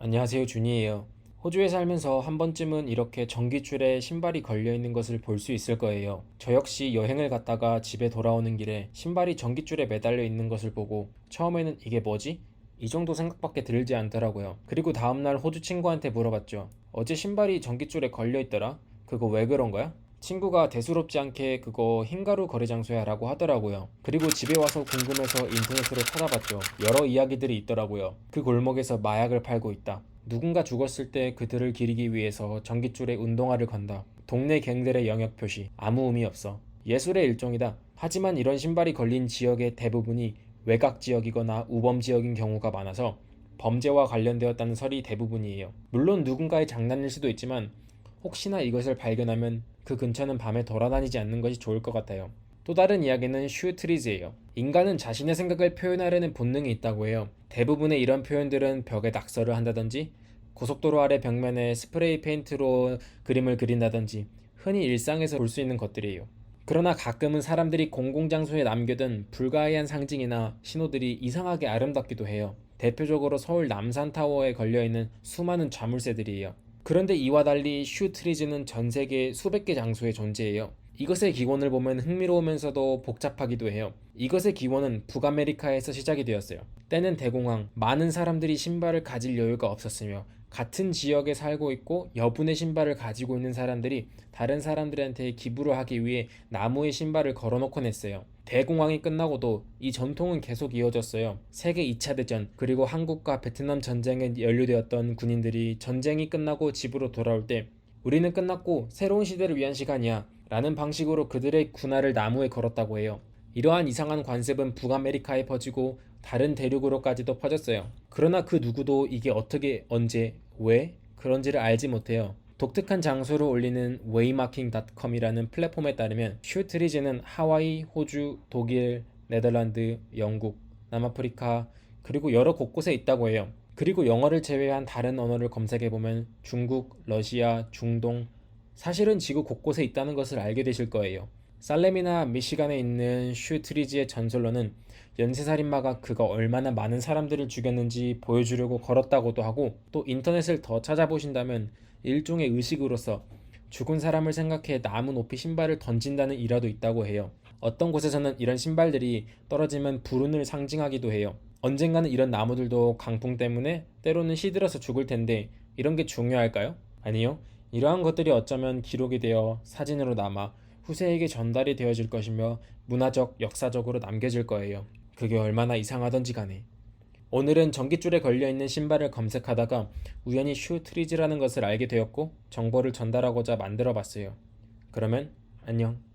안녕하세요 준이에요. 호주에 살면서 한 번쯤은 이렇게 전기줄에 신발이 걸려 있는 것을 볼 수 있을 거예요. 저 역시 여행을 갔다가 집에 돌아오는 길에 신발이 전기줄에 매달려 있는 것을 보고 처음에는 이게 뭐지? 이 정도 생각밖에 들지 않더라고요. 그리고 다음날 호주 친구한테 물어봤죠. 어제 신발이 전기줄에 걸려 있더라? 그거 왜 그런 거야? 친구가 대수롭지 않게 그거 흰가루 거래 장소야 라고 하더라고요. 그리고 집에 와서 궁금해서 인터넷으로 찾아봤죠. 여러 이야기들이 있더라고요. 그 골목에서 마약을 팔고 있다. 누군가 죽었을 때 그들을 기리기 위해서 전깃줄에 운동화를 건다. 동네 갱들의 영역 표시. 아무 의미 없어. 예술의 일종이다. 하지만 이런 신발이 걸린 지역의 대부분이 외곽 지역이거나 우범 지역인 경우가 많아서 범죄와 관련되었다는 설이 대부분이에요. 물론 누군가의 장난일 수도 있지만 혹시나 이것을 발견하면 그 근처는 밤에 돌아다니지 않는 것이 좋을 것 같아요. 또 다른 이야기는 슈트리즈예요. 인간은 자신의 생각을 표현하려는 본능이 있다고 해요. 대부분의 이런 표현들은 벽에 낙서를 한다든지 고속도로 아래 벽면에 스프레이 페인트로 그림을 그린다든지 흔히 일상에서 볼 수 있는 것들이에요. 그러나 가끔은 사람들이 공공장소에 남겨둔 불가이한 상징이나 신호들이 이상하게 아름답기도 해요. 대표적으로 서울 남산타워에 걸려있는 수많은 자물쇠들이에요. 그런데 이와 달리 슈트리즈는 전 세계 수백 개 장소에 존재해요. 이것의 기원을 보면 흥미로우면서도 복잡하기도 해요. 이것의 기원은 북아메리카에서 시작이 되었어요. 때는 대공황, 많은 사람들이 신발을 가질 여유가 없었으며 같은 지역에 살고 있고 여분의 신발을 가지고 있는 사람들이 다른 사람들한테 기부를 하기 위해 나무에 신발을 걸어놓곤 했어요. 대공황이 끝나고도 이 전통은 계속 이어졌어요. 세계 2차 대전 그리고 한국과 베트남 전쟁에 연루되었던 군인들이 전쟁이 끝나고 집으로 돌아올 때 우리는 끝났고 새로운 시대를 위한 시간이야 라는 방식으로 그들의 군화를 나무에 걸었다고 해요. 이러한 이상한 관습은 북아메리카에 퍼지고 다른 대륙으로까지도 퍼졌어요. 그러나 그 누구도 이게 어떻게, 언제, 왜 그런지를 알지 못해요. 독특한 장소를 올리는 waymarking.com이라는 플랫폼에 따르면 슈트리즈는 하와이, 호주, 독일, 네덜란드, 영국, 남아프리카 그리고 여러 곳곳에 있다고 해요. 그리고 영어를 제외한 다른 언어를 검색해보면 중국, 러시아, 중동 사실은 지구 곳곳에 있다는 것을 알게 되실 거예요. 살렘이나 미시간에 있는 슈트리지의 전설로는 연쇄살인마가 그가 얼마나 많은 사람들을 죽였는지 보여주려고 걸었다고도 하고 또 인터넷을 더 찾아보신다면 일종의 의식으로서 죽은 사람을 생각해 나무 높이 신발을 던진다는 일화도 있다고 해요. 어떤 곳에서는 이런 신발들이 떨어지면 불운을 상징하기도 해요. 언젠가는 이런 나무들도 강풍 때문에 때로는 시들어서 죽을 텐데 이런 게 중요할까요? 아니요. 이러한 것들이 어쩌면 기록이 되어 사진으로 남아 후세에게 전달이 되어질 것이며 문화적, 역사적으로 남겨질 거예요. 그게 얼마나 이상하던지 간에. 오늘은 전깃줄에 걸려있는 신발을 검색하다가 우연히 슈 트리즈라는 것을 알게 되었고 정보를 전달하고자 만들어 봤어요. 그러면 안녕.